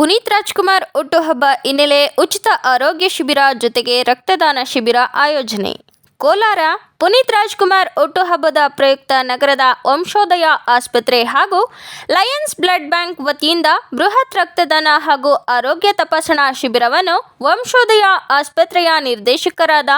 ಪುನೀತ್ ರಾಜ್ಕುಮಾರ್ ಹುಟ್ಟುಹಬ್ಬ ಹಿನ್ನೆಲೆ ಉಚಿತ ಆರೋಗ್ಯ ಶಿಬಿರ ಜೊತೆಗೆ ರಕ್ತದಾನ ಶಿಬಿರ ಆಯೋಜನೆ. ಕೋಲಾರ ಪುನೀತ್ ರಾಜ್ಕುಮಾರ್ ಹುಟ್ಟುಹಬ್ಬದ ಪ್ರಯುಕ್ತ ನಗರದ ವಂಶೋದಯ ಆಸ್ಪತ್ರೆ ಹಾಗೂ ಲಯನ್ಸ್ ಬ್ಲಡ್ ಬ್ಯಾಂಕ್ ವತಿಯಿಂದ ಬೃಹತ್ ರಕ್ತದಾನ ಹಾಗೂ ಆರೋಗ್ಯ ತಪಾಸಣಾ ಶಿಬಿರವನ್ನು ವಂಶೋದಯ ಆಸ್ಪತ್ರೆಯ ನಿರ್ದೇಶಕರಾದ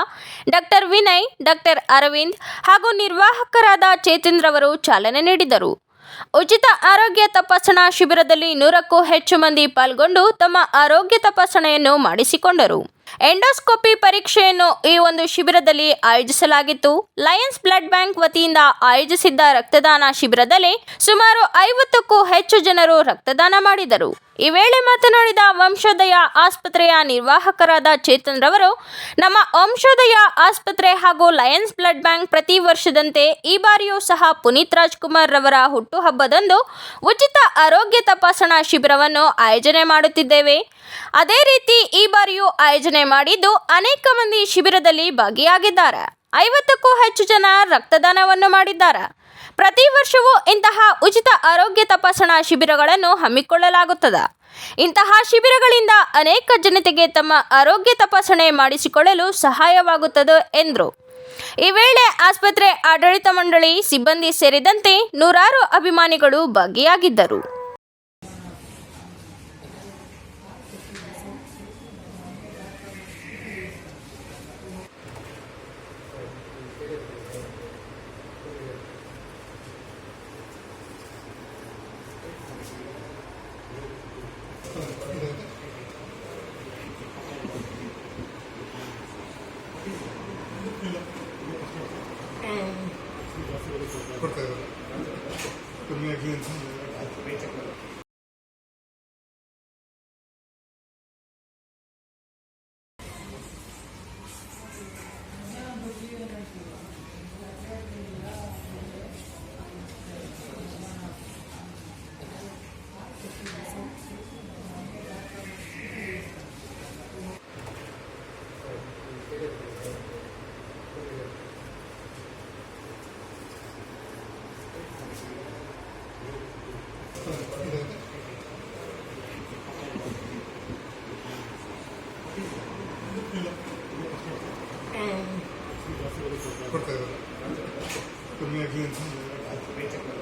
ಡಾಕ್ಟರ್ ವಿನಯ್, ಡಾಕ್ಟರ್ ಅರವಿಂದ್ ಹಾಗೂ ನಿರ್ವಾಹಕರಾದ ಚೇತನ್ ರವರು ಚಾಲನೆ ನೀಡಿದರು. ಉಚಿತ ಆರೋಗ್ಯ ತಪಾಸಣಾ ಶಿಬಿರದಲ್ಲಿ ನೂರಕ್ಕೂ ಹೆಚ್ಚು ಮಂದಿ ಪಾಲ್ಗೊಂಡು ತಮ್ಮ ಆರೋಗ್ಯ ತಪಾಸಣೆಯನ್ನು ಮಾಡಿಸಿಕೊಂಡರು. ಎಂಡೋಸ್ಕೋಪಿ ಪರೀಕ್ಷೆಯನ್ನು ಈ ಒಂದು ಶಿಬಿರದಲ್ಲಿ ಆಯೋಜಿಸಲಾಗಿತ್ತು. ಲಯನ್ಸ್ ಬ್ಲಡ್ ಬ್ಯಾಂಕ್ ವತಿಯಿಂದ ಆಯೋಜಿಸಿದ್ದ ರಕ್ತದಾನ ಶಿಬಿರದಲ್ಲಿ ಸುಮಾರು ಐವತ್ತಕ್ಕೂ ಹೆಚ್ಚು ಜನರು ರಕ್ತದಾನ ಮಾಡಿದರು. ಈ ವೇಳೆ ಮಾತನಾಡಿದ ವಂಶೋದಯ ಆಸ್ಪತ್ರೆಯ ನಿರ್ವಾಹಕರಾದ ಚೇತನ್ ರವರು, ನಮ್ಮ ವಂಶೋದಯ ಆಸ್ಪತ್ರೆ ಹಾಗೂ ಲಯನ್ಸ್ ಬ್ಲಡ್ ಬ್ಯಾಂಕ್ ಪ್ರತಿ ವರ್ಷದಂತೆ ಈ ಬಾರಿಯೂ ಸಹ ಪುನೀತ್ ರಾಜ್ಕುಮಾರ್ ರವರ ಹುಟ್ಟುಹಬ್ಬದಂದು ಉಚಿತ ಆರೋಗ್ಯ ತಪಾಸಣಾ ಶಿಬಿರವನ್ನು ಆಯೋಜನೆ ಮಾಡುತ್ತಿದ್ದೇವೆ. ಅದೇ ರೀತಿ ಈ ಬಾರಿಯೂ ಆಯೋಜನೆ ಮಾಡಿದ್ದು ಅನೇಕ ಮಂದಿ ಶಿಬಿರದಲ್ಲಿ ಭಾಗಿಯಾಗಿದ್ದಾರೆ. ಐವತ್ತಕ್ಕೂ ಹೆಚ್ಚು ಜನ ರಕ್ತದಾನವನ್ನು ಮಾಡಿದ್ದಾರೆ. ಪ್ರತಿ ವರ್ಷವೂ ಇಂತಹ ಉಚಿತ ಆರೋಗ್ಯ ತಪಾಸಣಾ ಶಿಬಿರಗಳನ್ನು ಹಮ್ಮಿಕೊಳ್ಳಲಾಗುತ್ತದೆ. ಇಂತಹ ಶಿಬಿರಗಳಿಂದ ಅನೇಕ ಜನತೆಗೆ ತಮ್ಮ ಆರೋಗ್ಯ ತಪಾಸಣೆ ಮಾಡಿಸಿಕೊಳ್ಳಲು ಸಹಾಯವಾಗುತ್ತದೆ ಎಂದರು. ಈ ವೇಳೆ ಆಸ್ಪತ್ರೆ ಆಡಳಿತ ಮಂಡಳಿ ಸಿಬ್ಬಂದಿ ಸೇರಿದಂತೆ ನೂರಾರು ಅಭಿಮಾನಿಗಳು ಭಾಗಿಯಾಗಿದ್ದರು. 그렇다. 그러면 기운 참고. കൊടുത്തത് കൊടുത്തത് കൊടുത്തത് കൊടുത്തത്